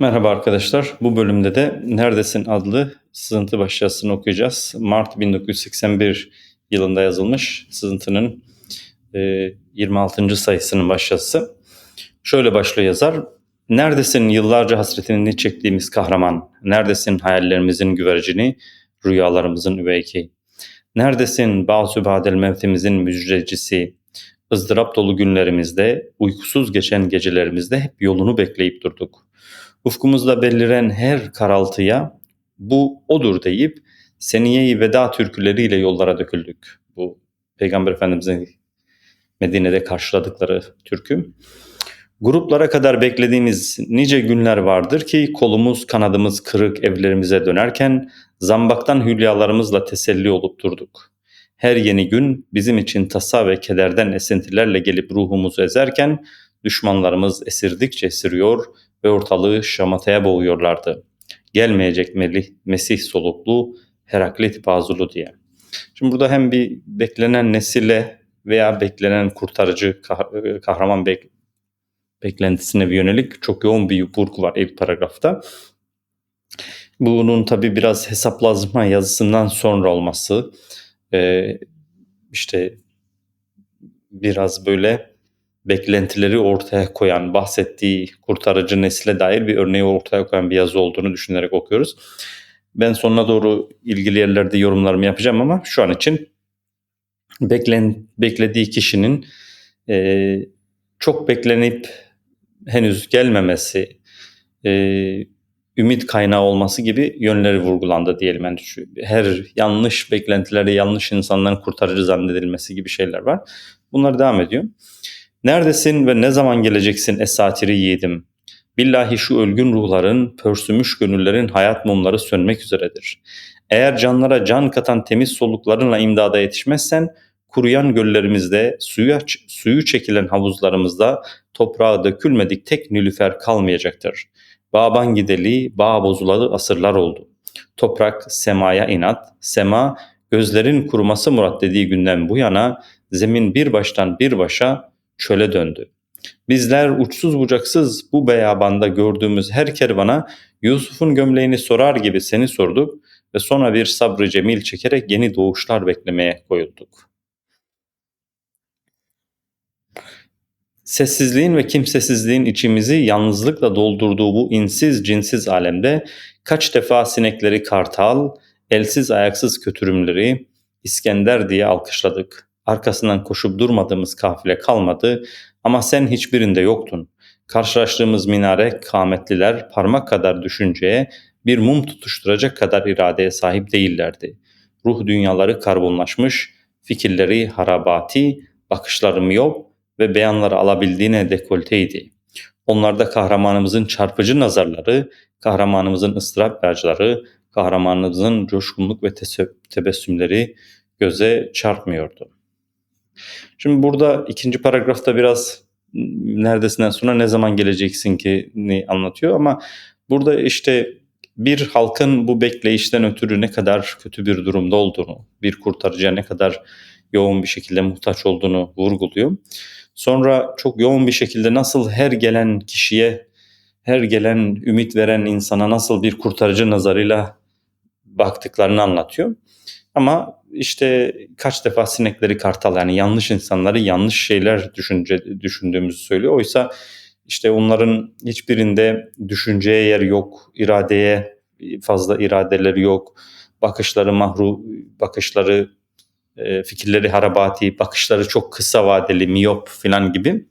Merhaba arkadaşlar. Bu bölümde de Neredesin adlı sızıntı başyazısını okuyacağız. Mart 1981 yılında yazılmış sızıntının e, 26. sayısının başyazısı. Şöyle başlıyor yazar. Neredesin yıllarca hasretini çektiğimiz kahraman? Neredesin hayallerimizin güvercini, rüyalarımızın üveyki? Neredesin bazı badel mevtimizin müjdecisi? ızdırap dolu günlerimizde, uykusuz geçen gecelerimizde hep yolunu bekleyip durduk. Ufkumuzda beliren her karaltıya bu odur deyip seniye veda türküleriyle yollara döküldük. Bu Peygamber Efendimiz'in Medine'de karşıladıkları türkü. Gruplara kadar beklediğimiz nice günler vardır ki kolumuz kanadımız kırık evlerimize dönerken zambaktan hülyalarımızla teselli olup durduk. Her yeni gün bizim için tasa ve kederden esintilerle gelip ruhumuzu ezerken düşmanlarımız esirdikçe esiriyor ve ortalığı şamataya boğuyorlardı. Gelmeyecek Melih, Mesih soluklu, Heraklit bazulu diye. Şimdi burada hem bir beklenen nesile veya beklenen kurtarıcı kahraman bek beklentisine yönelik çok yoğun bir vurgu var ilk paragrafta. Bunun tabi biraz hesaplazma yazısından sonra olması, işte biraz böyle beklentileri ortaya koyan, bahsettiği kurtarıcı nesile dair bir örneği ortaya koyan bir yazı olduğunu düşünerek okuyoruz. Ben sonuna doğru ilgili yerlerde yorumlarımı yapacağım ama şu an için beklen, beklediği kişinin e, çok beklenip henüz gelmemesi, e, ümit kaynağı olması gibi yönleri vurgulandı diyelim. Yani her yanlış beklentilerde yanlış insanların kurtarıcı zannedilmesi gibi şeyler var. Bunlar devam ediyor. Neredesin ve ne zaman geleceksin esatiri yiğidim? Billahi şu ölgün ruhların, pörsümüş gönüllerin hayat mumları sönmek üzeredir. Eğer canlara can katan temiz soluklarınla imdada yetişmezsen, kuruyan göllerimizde, suyu, suyu çekilen havuzlarımızda toprağa dökülmedik tek nülüfer kalmayacaktır. Bağban gideli, bağ bozulalı asırlar oldu. Toprak semaya inat, sema gözlerin kuruması murat dediği günden bu yana zemin bir baştan bir başa çöle döndü. Bizler uçsuz bucaksız bu beyabanda gördüğümüz her kervana Yusuf'un gömleğini sorar gibi seni sorduk ve sonra bir sabrı cemil çekerek yeni doğuşlar beklemeye koyulduk. Sessizliğin ve kimsesizliğin içimizi yalnızlıkla doldurduğu bu insiz cinsiz alemde kaç defa sinekleri kartal, elsiz ayaksız kötürümleri İskender diye alkışladık. Arkasından koşup durmadığımız kafile kalmadı ama sen hiçbirinde yoktun. Karşılaştığımız minare kametliler parmak kadar düşünceye, bir mum tutuşturacak kadar iradeye sahip değillerdi. Ruh dünyaları karbonlaşmış, fikirleri harabati, bakışları miyop ve beyanları alabildiğine dekolteydi. Onlarda kahramanımızın çarpıcı nazarları, kahramanımızın ıstırap acıları, kahramanımızın coşkunluk ve tebessümleri göze çarpmıyordu. Şimdi burada ikinci paragrafta biraz neredesinden sonra ne zaman geleceksin ki anlatıyor ama burada işte bir halkın bu bekleyişten ötürü ne kadar kötü bir durumda olduğunu, bir kurtarıcıya ne kadar yoğun bir şekilde muhtaç olduğunu vurguluyor. Sonra çok yoğun bir şekilde nasıl her gelen kişiye, her gelen ümit veren insana nasıl bir kurtarıcı nazarıyla baktıklarını anlatıyor. Ama işte kaç defa sinekleri kartal yani yanlış insanları yanlış şeyler düşünce, düşündüğümüzü söylüyor. Oysa işte onların hiçbirinde düşünceye yer yok, iradeye fazla iradeleri yok, bakışları mahru, bakışları e, fikirleri harabati, bakışları çok kısa vadeli, miyop falan gibi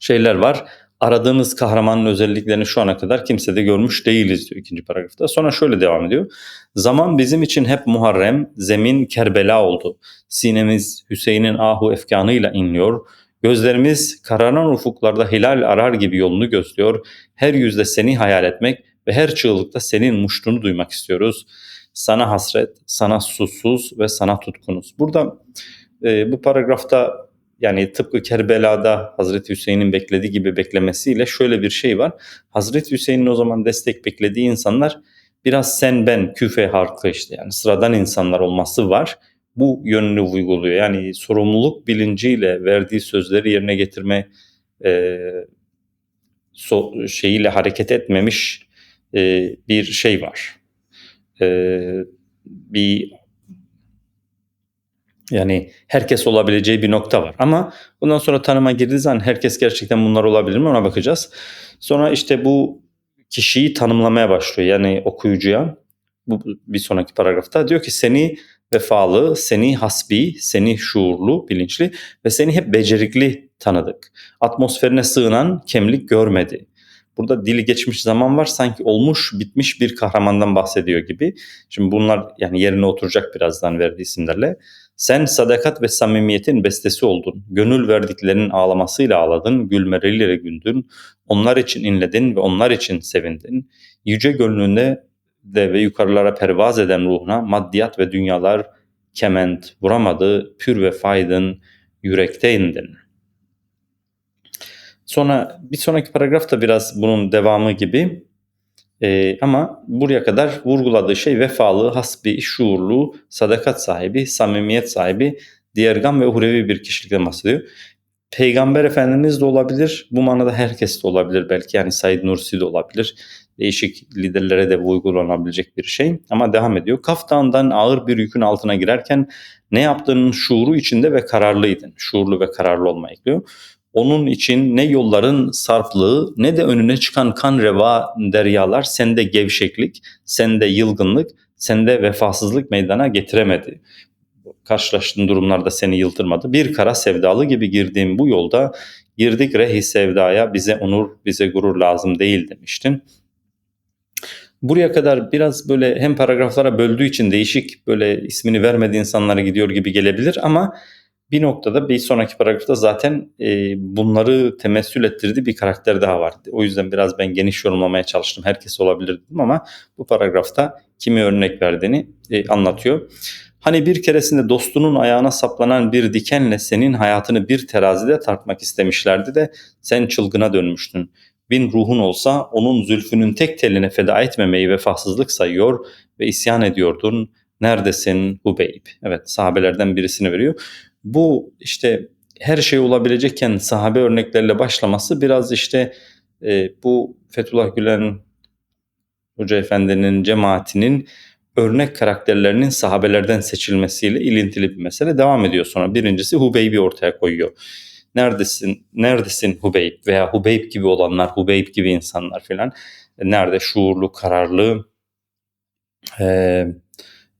şeyler var aradığımız kahramanın özelliklerini şu ana kadar kimse de görmüş değiliz diyor ikinci paragrafta. Sonra şöyle devam ediyor. Zaman bizim için hep Muharrem, zemin Kerbela oldu. Sinemiz Hüseyin'in ahu efkanıyla inliyor. Gözlerimiz kararan ufuklarda hilal arar gibi yolunu gözlüyor. Her yüzde seni hayal etmek ve her çığlıkta senin muştunu duymak istiyoruz. Sana hasret, sana susuz ve sana tutkunuz. Burada e, bu paragrafta yani tıpkı Kerbela'da Hazreti Hüseyin'in beklediği gibi beklemesiyle şöyle bir şey var. Hazreti Hüseyin'in o zaman destek beklediği insanlar biraz sen ben küfe halkı işte yani sıradan insanlar olması var. Bu yönünü uyguluyor. Yani sorumluluk bilinciyle verdiği sözleri yerine getirme e, so, şeyiyle hareket etmemiş e, bir şey var. E, bir yani herkes olabileceği bir nokta var. Ama bundan sonra tanıma girdiği zaman herkes gerçekten bunlar olabilir mi ona bakacağız. Sonra işte bu kişiyi tanımlamaya başlıyor. Yani okuyucuya bu bir sonraki paragrafta diyor ki seni vefalı, seni hasbi, seni şuurlu, bilinçli ve seni hep becerikli tanıdık. Atmosferine sığınan kemlik görmedi. Burada dili geçmiş zaman var sanki olmuş bitmiş bir kahramandan bahsediyor gibi. Şimdi bunlar yani yerine oturacak birazdan verdiği isimlerle. Sen sadakat ve samimiyetin bestesi oldun. Gönül verdiklerinin ağlamasıyla ağladın, gülmeleriyle güldün. Onlar için inledin ve onlar için sevindin. Yüce gönlünde de ve yukarılara pervaz eden ruhuna maddiyat ve dünyalar kement vuramadı, pür ve faydın yürekte indin. Sonra bir sonraki paragraf da biraz bunun devamı gibi. Ee, ama buraya kadar vurguladığı şey vefalı, hasbi, şuurlu, sadakat sahibi, samimiyet sahibi, diyergan ve uhrevi bir kişilikten bahsediyor. Peygamber Efendimiz de olabilir. Bu manada herkes de olabilir belki. Yani Said Nursi de olabilir. Değişik liderlere de uygulanabilecek bir şey. Ama devam ediyor. Kaftandan ağır bir yükün altına girerken ne yaptığının şuuru içinde ve kararlıydın. Şuurlu ve kararlı olma ekliyor. Onun için ne yolların sarplığı ne de önüne çıkan kan reva deryalar sende gevşeklik, sende yılgınlık, sende vefasızlık meydana getiremedi. Karşılaştığın durumlarda seni yıldırmadı. Bir kara sevdalı gibi girdiğim bu yolda girdik rehi sevdaya bize onur, bize gurur lazım değil demiştin. Buraya kadar biraz böyle hem paragraflara böldüğü için değişik böyle ismini vermediği insanlara gidiyor gibi gelebilir ama bir noktada bir sonraki paragrafta zaten e, bunları temessül ettirdiği bir karakter daha var. O yüzden biraz ben geniş yorumlamaya çalıştım. Herkes olabilir dedim ama bu paragrafta kimi örnek verdiğini e, anlatıyor. Hani bir keresinde dostunun ayağına saplanan bir dikenle senin hayatını bir terazide tartmak istemişlerdi de sen çılgına dönmüştün. Bin ruhun olsa onun zülfünün tek teline feda etmemeyi vefasızlık sayıyor ve isyan ediyordun. Neredesin Hubeyb? Evet sahabelerden birisini veriyor bu işte her şey olabilecekken sahabe örneklerle başlaması biraz işte e, bu Fethullah Gülen Hoca Efendi'nin cemaatinin örnek karakterlerinin sahabelerden seçilmesiyle ilintili bir mesele devam ediyor sonra. Birincisi Hubeyb'i ortaya koyuyor. Neredesin, neredesin Hubeyb veya Hubeyb gibi olanlar, Hubeyb gibi insanlar filan. Nerede şuurlu, kararlı, e,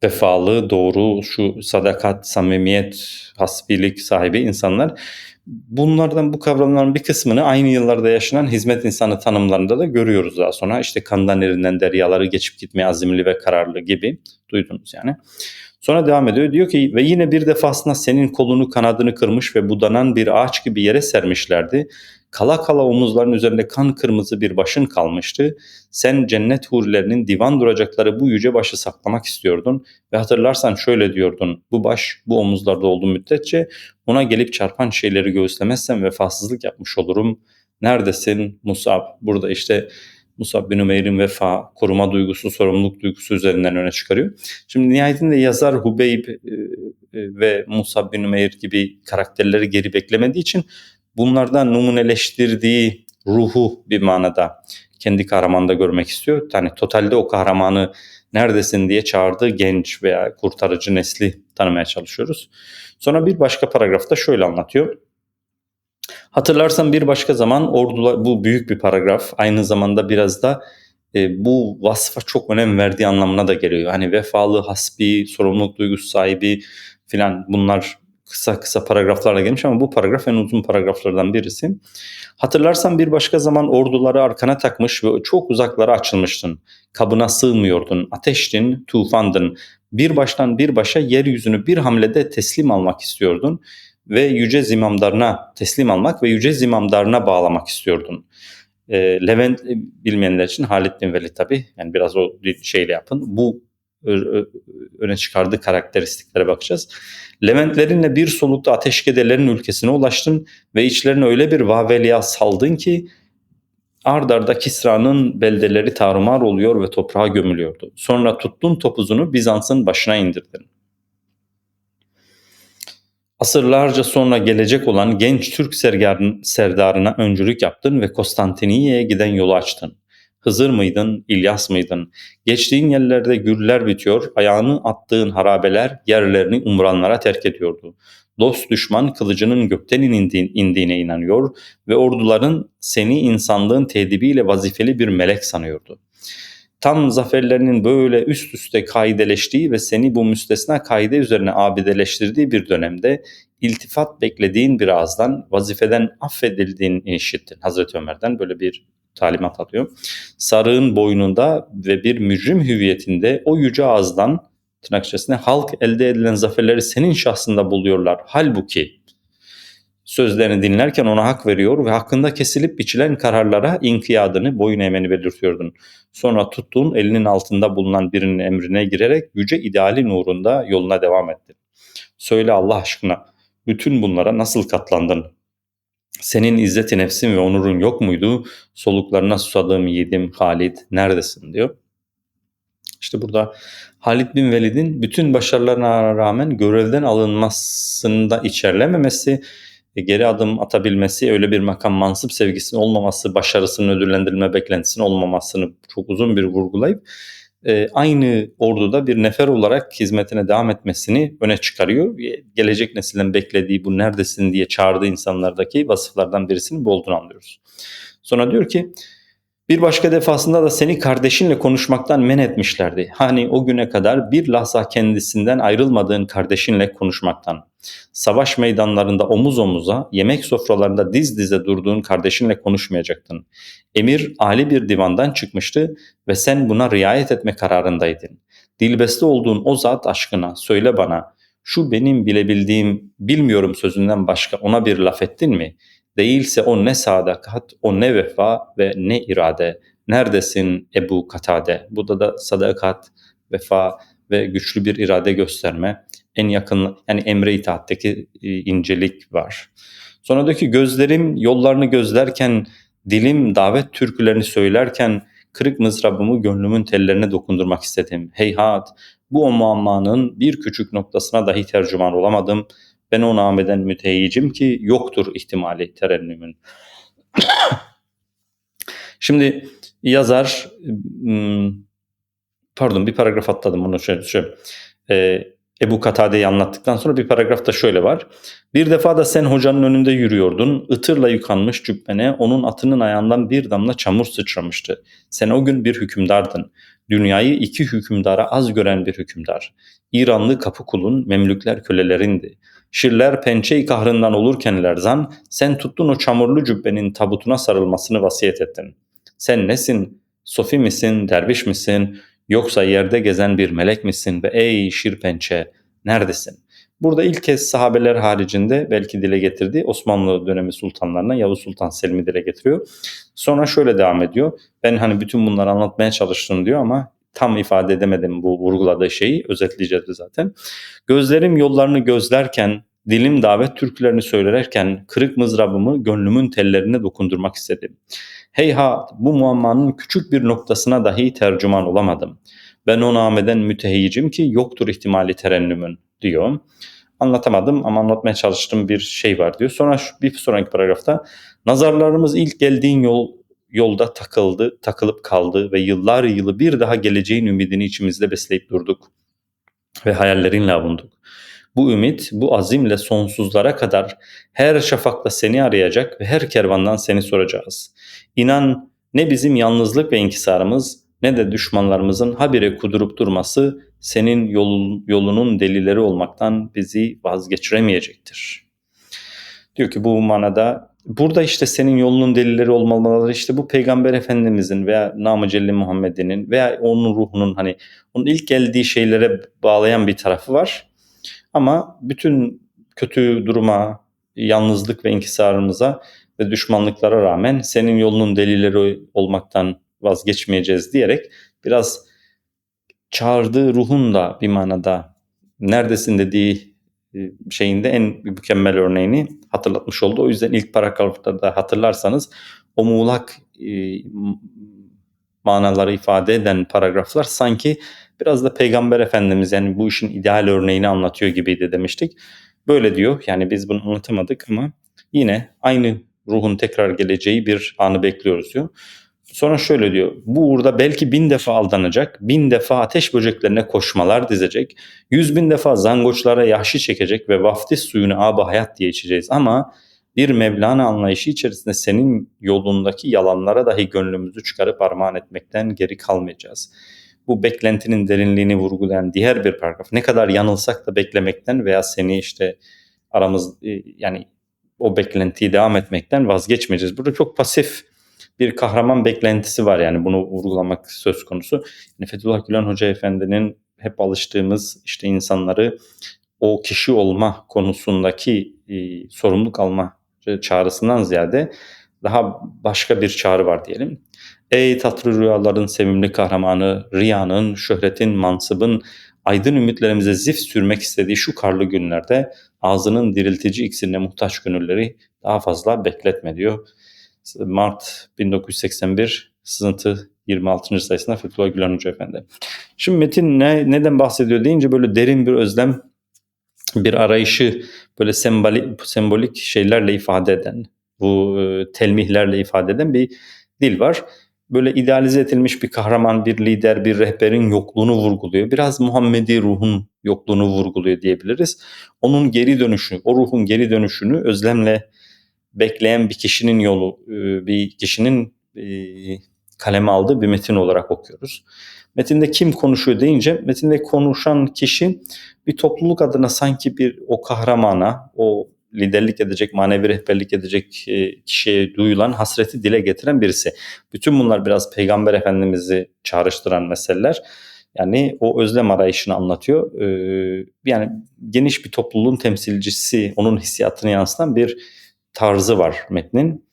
vefalı, doğru, şu sadakat, samimiyet, hasbilik sahibi insanlar. Bunlardan bu kavramların bir kısmını aynı yıllarda yaşanan hizmet insanı tanımlarında da görüyoruz daha sonra. İşte kandan erinden deryaları geçip gitmeye azimli ve kararlı gibi duydunuz yani. Sonra devam ediyor. Diyor ki ve yine bir defasında senin kolunu kanadını kırmış ve budanan bir ağaç gibi yere sermişlerdi. Kala kala omuzların üzerinde kan kırmızı bir başın kalmıştı. Sen cennet hurilerinin divan duracakları bu yüce başı saklamak istiyordun. Ve hatırlarsan şöyle diyordun. Bu baş bu omuzlarda olduğu müddetçe ona gelip çarpan şeyleri göğüslemezsem vefasızlık yapmış olurum. Neredesin Musab? Burada işte Musab bin Umeyr'in vefa, koruma duygusu, sorumluluk duygusu üzerinden öne çıkarıyor. Şimdi nihayetinde yazar Hubeyb e, e, ve Musab bin Umeyr gibi karakterleri geri beklemediği için bunlardan numuneleştirdiği ruhu bir manada kendi kahramanda görmek istiyor. Yani totalde o kahramanı neredesin diye çağırdığı genç veya kurtarıcı nesli tanımaya çalışıyoruz. Sonra bir başka paragrafta şöyle anlatıyor. Hatırlarsan bir başka zaman ordular bu büyük bir paragraf aynı zamanda biraz da e, bu vasfa çok önem verdiği anlamına da geliyor. Hani vefalı, hasbi, sorumluluk duygusu sahibi filan bunlar kısa kısa paragraflarla gelmiş ama bu paragraf en uzun paragraflardan birisi. Hatırlarsan bir başka zaman orduları arkana takmış ve çok uzaklara açılmıştın. Kabına sığmıyordun, ateştin, tufandın. Bir baştan bir başa yeryüzünü bir hamlede teslim almak istiyordun ve yüce zimamdarına teslim almak ve yüce zimamdarına bağlamak istiyordun. E, Levent bilmeyenler için Halit bin Velid tabi yani biraz o şeyle yapın. Bu öne çıkardığı karakteristiklere bakacağız. Leventlerinle bir solukta ateşkedelerin ülkesine ulaştın ve içlerine öyle bir vaveliya saldın ki ard arda Kisra'nın beldeleri tarumar oluyor ve toprağa gömülüyordu. Sonra tuttun topuzunu Bizans'ın başına indirdin. Asırlarca sonra gelecek olan genç Türk serdarına öncülük yaptın ve Konstantiniyye'ye giden yolu açtın. Hızır mıydın, İlyas mıydın? Geçtiğin yerlerde güller bitiyor, ayağını attığın harabeler yerlerini umranlara terk ediyordu. Dost düşman kılıcının gökten indiğine inanıyor ve orduların seni insanlığın tedibiyle vazifeli bir melek sanıyordu. Tam zaferlerinin böyle üst üste kaideleştiği ve seni bu müstesna kaide üzerine abideleştirdiği bir dönemde iltifat beklediğin bir ağızdan vazifeden affedildiğini işittin. Hazreti Ömer'den böyle bir talimat alıyor. Sarığın boynunda ve bir mücrim hüviyetinde o yüce ağızdan tırnak halk elde edilen zaferleri senin şahsında buluyorlar. Halbuki sözlerini dinlerken ona hak veriyor ve hakkında kesilip biçilen kararlara inkiyadını, boyun eğmeni belirtiyordun. Sonra tuttuğun elinin altında bulunan birinin emrine girerek yüce ideali nurunda yoluna devam ettin. Söyle Allah aşkına bütün bunlara nasıl katlandın? Senin izzeti nefsin ve onurun yok muydu? Soluklarına susadığım yiğidim Halid neredesin diyor. İşte burada Halid bin Velid'in bütün başarılarına rağmen görevden alınmasını da içerlememesi, geri adım atabilmesi, öyle bir makam mansıp sevgisinin olmaması, başarısının ödüllendirilme beklentisinin olmamasını çok uzun bir vurgulayıp e, aynı orduda bir nefer olarak hizmetine devam etmesini öne çıkarıyor. Gelecek nesilden beklediği bu neredesin diye çağırdığı insanlardaki vasıflardan birisinin bu olduğunu anlıyoruz. Sonra diyor ki bir başka defasında da seni kardeşinle konuşmaktan men etmişlerdi. Hani o güne kadar bir lahza kendisinden ayrılmadığın kardeşinle konuşmaktan. Savaş meydanlarında omuz omuza, yemek sofralarında diz dize durduğun kardeşinle konuşmayacaktın. Emir ali bir divandan çıkmıştı ve sen buna riayet etme kararındaydın. Dilbeste olduğun o zat aşkına söyle bana, şu benim bilebildiğim bilmiyorum sözünden başka ona bir laf ettin mi?'' Değilse o ne sadakat, o ne vefa ve ne irade. Neredesin Ebu Katade? Burada da sadakat, vefa ve güçlü bir irade gösterme. En yakın yani emre itaatteki e, incelik var. Sonra diyor ki gözlerim yollarını gözlerken, dilim davet türkülerini söylerken kırık mızrabımı gönlümün tellerine dokundurmak istedim. Heyhat bu o muammanın bir küçük noktasına dahi tercüman olamadım.'' Ben o nameden müteyyicim ki yoktur ihtimali terennümün. Şimdi yazar hmm, pardon bir paragraf atladım onu şöyle şöyle. Ee, Ebu Katade'yi anlattıktan sonra bir paragrafta şöyle var. Bir defa da sen hocanın önünde yürüyordun. Itırla yıkanmış cübbene onun atının ayağından bir damla çamur sıçramıştı. Sen o gün bir hükümdardın. Dünyayı iki hükümdara az gören bir hükümdar. İranlı kapı kulun, Memlükler kölelerindi. Şirler pençe kahrından olurken Lerzan, sen tuttun o çamurlu cübbenin tabutuna sarılmasını vasiyet ettin. Sen nesin? Sofi misin, derviş misin, yoksa yerde gezen bir melek misin ve ey şir pençe neredesin? Burada ilk kez sahabeler haricinde belki dile getirdiği Osmanlı dönemi sultanlarına Yavuz Sultan Selim'i dile getiriyor. Sonra şöyle devam ediyor. Ben hani bütün bunları anlatmaya çalıştım diyor ama tam ifade edemedim bu vurguladığı şeyi. Özetleyeceğiz zaten. Gözlerim yollarını gözlerken, dilim davet türkülerini söylerken kırık mızrabımı gönlümün tellerine dokundurmak istedim. Heyhat bu muammanın küçük bir noktasına dahi tercüman olamadım. Ben o nameden müteheyyicim ki yoktur ihtimali terennümün diyor. Anlatamadım ama anlatmaya çalıştığım bir şey var diyor. Sonra bir sonraki paragrafta nazarlarımız ilk geldiğin yol yolda takıldı, takılıp kaldı ve yıllar yılı bir daha geleceğin ümidini içimizde besleyip durduk ve hayallerinle avunduk. Bu ümit, bu azimle sonsuzlara kadar her şafakta seni arayacak ve her kervandan seni soracağız. İnan ne bizim yalnızlık ve inkisarımız ne de düşmanlarımızın habire kudurup durması senin yolun, yolunun delileri olmaktan bizi vazgeçiremeyecektir. Diyor ki bu manada burada işte senin yolunun delilleri olmaları işte bu peygamber efendimizin veya namı Celli Muhammed'in veya onun ruhunun hani onun ilk geldiği şeylere bağlayan bir tarafı var. Ama bütün kötü duruma, yalnızlık ve inkisarımıza ve düşmanlıklara rağmen senin yolunun delilleri olmaktan vazgeçmeyeceğiz diyerek biraz çağırdığı ruhun da bir manada neredesin dediği şeyinde en mükemmel örneğini hatırlatmış oldu. O yüzden ilk paragrafta da hatırlarsanız o muğlak e, manaları ifade eden paragraflar sanki biraz da Peygamber Efendimiz yani bu işin ideal örneğini anlatıyor gibiydi demiştik. Böyle diyor. Yani biz bunu anlatamadık ama yine aynı ruhun tekrar geleceği bir anı bekliyoruz diyor. Sonra şöyle diyor. Bu uğurda belki bin defa aldanacak, bin defa ateş böceklerine koşmalar dizecek, yüz bin defa zangoçlara yahşi çekecek ve vaftiz suyunu aba hayat diye içeceğiz. Ama bir Mevlana anlayışı içerisinde senin yolundaki yalanlara dahi gönlümüzü çıkarıp armağan etmekten geri kalmayacağız. Bu beklentinin derinliğini vurgulayan diğer bir paragraf. Ne kadar yanılsak da beklemekten veya seni işte aramız e, yani o beklentiyi devam etmekten vazgeçmeyeceğiz. Burada çok pasif bir kahraman beklentisi var yani bunu vurgulamak söz konusu. Yani Fethullah Gülen Hoca Efendi'nin hep alıştığımız işte insanları o kişi olma konusundaki e, sorumluluk alma çağrısından ziyade daha başka bir çağrı var diyelim. Ey tatlı rüyaların sevimli kahramanı, riyanın, şöhretin, mansıbın, aydın ümitlerimize zif sürmek istediği şu karlı günlerde ağzının diriltici iksirine muhtaç gönülleri daha fazla bekletme diyor. Mart 1981 sızıntı 26. sayısında Fethullah Gülen Hoca Efendi. Şimdi metin ne, neden bahsediyor deyince böyle derin bir özlem, bir arayışı böyle sembolik, sembolik şeylerle ifade eden, bu e, telmihlerle ifade eden bir dil var. Böyle idealize edilmiş bir kahraman, bir lider, bir rehberin yokluğunu vurguluyor. Biraz Muhammedi ruhun yokluğunu vurguluyor diyebiliriz. Onun geri dönüşü, o ruhun geri dönüşünü özlemle bekleyen bir kişinin yolu, e, bir kişinin e, kaleme aldığı bir metin olarak okuyoruz. Metinde kim konuşuyor deyince metinde konuşan kişi bir topluluk adına sanki bir o kahramana, o liderlik edecek, manevi rehberlik edecek e, kişiye duyulan hasreti dile getiren birisi. Bütün bunlar biraz Peygamber Efendimiz'i çağrıştıran meseleler. Yani o özlem arayışını anlatıyor. Yani geniş bir topluluğun temsilcisi, onun hissiyatını yansıtan bir tarzı var metnin.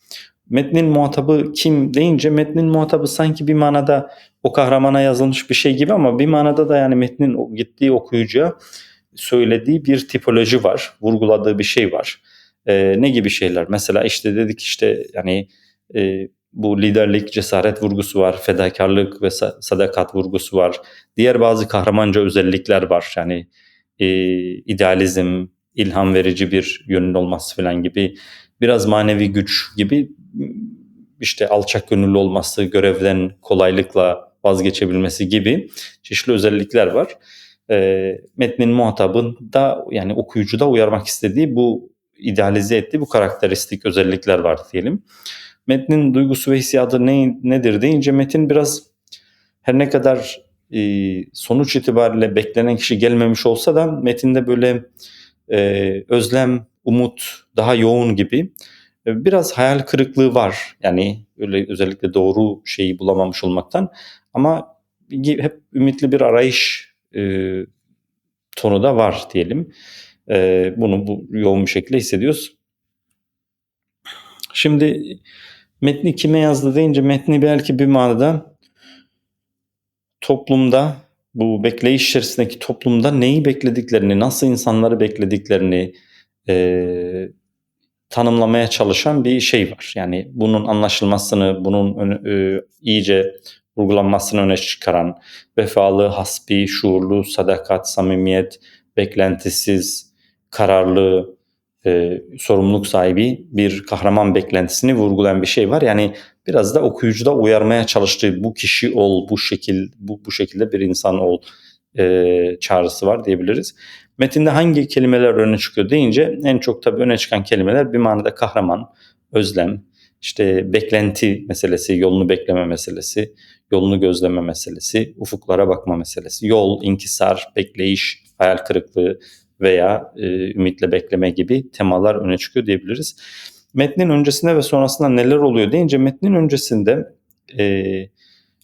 Metnin muhatabı kim deyince metnin muhatabı sanki bir manada o kahramana yazılmış bir şey gibi ama bir manada da yani metnin gittiği okuyucuya söylediği bir tipoloji var, vurguladığı bir şey var. Ee, ne gibi şeyler? Mesela işte dedik işte yani e, bu liderlik, cesaret vurgusu var, fedakarlık ve sadakat vurgusu var. Diğer bazı kahramanca özellikler var. Yani e, idealizm, ilham verici bir yönün olması falan gibi biraz manevi güç gibi işte alçak gönüllü olması, görevden kolaylıkla vazgeçebilmesi gibi çeşitli özellikler var. E, metnin muhatabında yani okuyucuda uyarmak istediği bu idealize ettiği bu karakteristik özellikler var diyelim. Metnin duygusu ve hissiyatı ne, nedir deyince metin biraz her ne kadar e, sonuç itibariyle beklenen kişi gelmemiş olsa da metinde böyle e, özlem, umut daha yoğun gibi. E, biraz hayal kırıklığı var. Yani öyle özellikle doğru şeyi bulamamış olmaktan. Ama hep ümitli bir arayış e, tonu da var diyelim. E, bunu bu yoğun bir şekilde hissediyoruz. Şimdi metni kime yazdı deyince metni belki bir manada toplumda bu bekleyiş içerisindeki toplumda neyi beklediklerini, nasıl insanları beklediklerini, e, tanımlamaya çalışan bir şey var. Yani bunun anlaşılmasını, bunun e, iyice vurgulanmasını öne çıkaran vefalı, hasbi, şuurlu, sadakat, samimiyet, beklentisiz, kararlı, e, sorumluluk sahibi bir kahraman beklentisini vurgulayan bir şey var. Yani biraz da okuyucuda uyarmaya çalıştığı bu kişi ol, bu şekil, bu, bu şekilde bir insan ol e, çağrısı var diyebiliriz. Metinde hangi kelimeler öne çıkıyor deyince en çok tabii öne çıkan kelimeler bir manada kahraman, özlem, işte beklenti meselesi, yolunu bekleme meselesi, yolunu gözleme meselesi, ufuklara bakma meselesi, yol, inkisar, bekleyiş, hayal kırıklığı veya e, ümitle bekleme gibi temalar öne çıkıyor diyebiliriz. Metnin öncesinde ve sonrasında neler oluyor deyince metnin öncesinde e,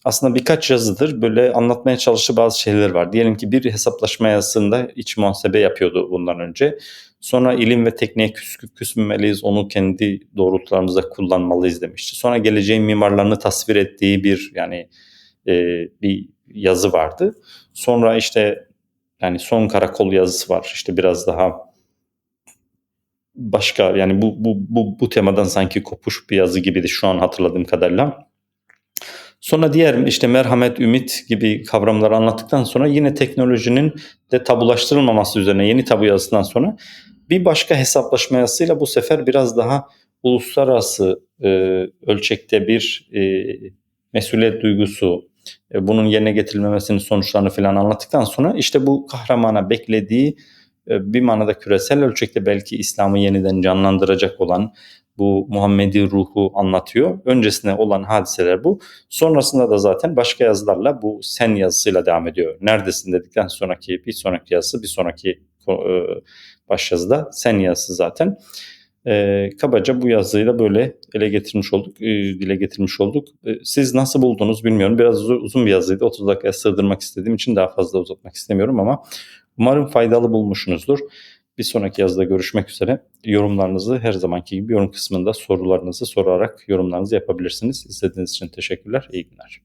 aslında birkaç yazıdır böyle anlatmaya çalıştığı bazı şeyler var. Diyelim ki bir hesaplaşma yazısında iç muhasebe yapıyordu bundan önce. Sonra ilim ve tekniğe küs, küsmemeliyiz, onu kendi doğrultularımızda kullanmalıyız demişti. Sonra geleceğin mimarlarını tasvir ettiği bir yani e, bir yazı vardı. Sonra işte yani son karakol yazısı var. İşte biraz daha başka yani bu bu bu bu temadan sanki kopuş bir yazı gibiydi şu an hatırladığım kadarıyla. Sonra diğer işte merhamet, ümit gibi kavramları anlattıktan sonra yine teknolojinin de tabulaştırılmaması üzerine yeni tabu yazısından sonra Bir başka hesaplaşma yazısıyla bu sefer biraz daha uluslararası e, ölçekte bir e, mesuliyet duygusu, e, bunun yerine getirilmemesinin sonuçlarını falan anlattıktan sonra işte bu kahramana beklediği e, bir manada küresel ölçekte belki İslam'ı yeniden canlandıracak olan bu Muhammedi ruhu anlatıyor. Öncesine olan hadiseler bu. Sonrasında da zaten başka yazılarla bu sen yazısıyla devam ediyor. Neredesin dedikten sonraki bir sonraki yazısı bir sonraki e, başyazıda sen yazısı zaten. E, kabaca bu yazıyı da böyle ele getirmiş olduk, e, dile getirmiş olduk. E, siz nasıl buldunuz bilmiyorum. Biraz uzun, uzun bir yazıydı. 30 dakikaya sığdırmak istediğim için daha fazla uzatmak istemiyorum ama umarım faydalı bulmuşsunuzdur. Bir sonraki yazıda görüşmek üzere. Yorumlarınızı her zamanki gibi yorum kısmında sorularınızı sorarak yorumlarınızı yapabilirsiniz. İzlediğiniz için teşekkürler. İyi günler.